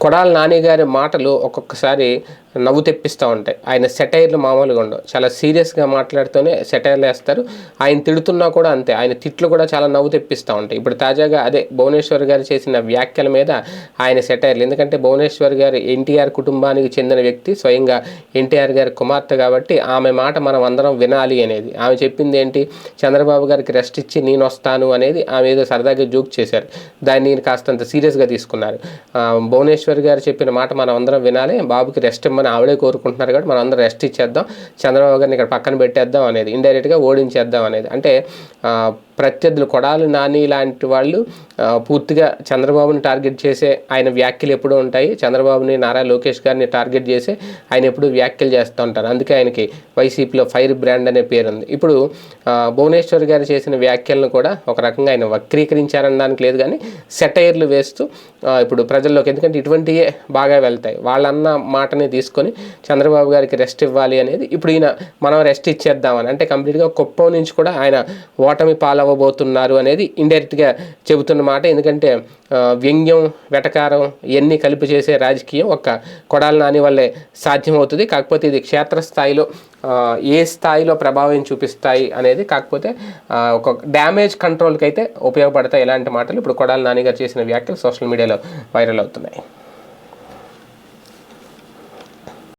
కొడాల నాని గారి మాటలు ఒక్కొక్కసారి నవ్వు తెప్పిస్తూ ఉంటాయి. ఆయన సెటైర్లు మామూలుగా ఉండవు. చాలా సీరియస్గా మాట్లాడుతూనే సెటైర్లు వేస్తారు. ఆయన తిడుతున్నా కూడా అంతే. ఆయన తిట్లు కూడా చాలా నవ్వు తెప్పిస్తూ ఉంటాయి. ఇప్పుడు తాజాగా అదే భువనేశ్వర్ గారు చేసిన వ్యాఖ్యల మీద ఆయన సెటైర్లు. ఎందుకంటే భువనేశ్వర్ గారు ఎన్టీఆర్ కుటుంబానికి చెందిన వ్యక్తి స్వయంగా ఎన్టీఆర్ గారి కుమార్తె కాబట్టి ఆమె మాట మనం అందరం వినాలి అనేది. ఆమె చెప్పింది ఏంటి? చంద్రబాబు గారికి రెస్ట్ ఇచ్చి నేను వస్తాను అనేది ఆమె ఏదో సరదాగా జోక్ చేశారు. దాన్ని నేను కాస్తంత సీరియస్గా తీసుకున్నారు. భువనేశ్వర్ గారు చెప్పిన మాట మనం అందరం వినాలి. బాబుకి రెస్ట్ ఇమ్మని ఆవిడే కోరుకుంటున్నారు కాబట్టి మనం అందరం రెస్ట్ ఇచ్చేద్దాం. చంద్రబాబు గారిని ఇక్కడ పక్కన పెట్టేద్దాం అనేది ఇండైరెక్ట్గా ఓడించేద్దాం అనేది. అంటే ప్రత్యర్థులు కొడాలి నాని లాంటి వాళ్ళు పూర్తిగా చంద్రబాబుని టార్గెట్ చేసే ఆయన వ్యాఖ్యలు ఎప్పుడూ ఉంటాయి. చంద్రబాబుని నారా లోకేష్ గారిని టార్గెట్ చేసి ఆయన ఎప్పుడు వ్యాఖ్యలు చేస్తూ ఉంటారు. అందుకే ఆయనకి వైసీపీలో ఫైర్ బ్రాండ్ అనే పేరు ఉంది. ఇప్పుడు భువనేశ్వర్ గారు చేసిన వ్యాఖ్యలను కూడా ఒక రకంగా ఆయన వక్రీకరించారనడానికి లేదు కానీ సెటైర్లు వేస్తూ ఇప్పుడు ప్రజల్లోకి ఎందుకంటే ఇటువంటివే బాగా వెళ్తాయి. వాళ్ళన్న మాటని తీసుకొని చంద్రబాబు గారికి రెస్ట్ ఇవ్వాలి అనేది ఇప్పుడు ఈయన మనం రెస్ట్ ఇచ్చేద్దామని అంటే కంప్లీట్గా కుప్పం నుంచి కూడా ఆయన ఓటమి అవ్వబోతున్నారు అనేది ఇండైరెక్ట్గా చెబుతున్న మాట. ఎందుకంటే వ్యంగ్యం వెటకారం ఇవన్నీ కలిపి చేసే రాజకీయం ఒక్క కొడాల నాని వల్లే సాధ్యమవుతుంది. కాకపోతే ఇది క్షేత్రస్థాయిలో ఏ స్థాయిలో ప్రభావం చూపిస్తాయి అనేది కాకపోతే ఒక డ్యామేజ్ కంట్రోల్కి అయితే ఉపయోగపడతాయి. ఇలాంటి మాటలు ఇప్పుడు కొడాల నాని గారు చేసిన వ్యాఖ్యలు సోషల్ మీడియాలో వైరల్ అవుతున్నాయి.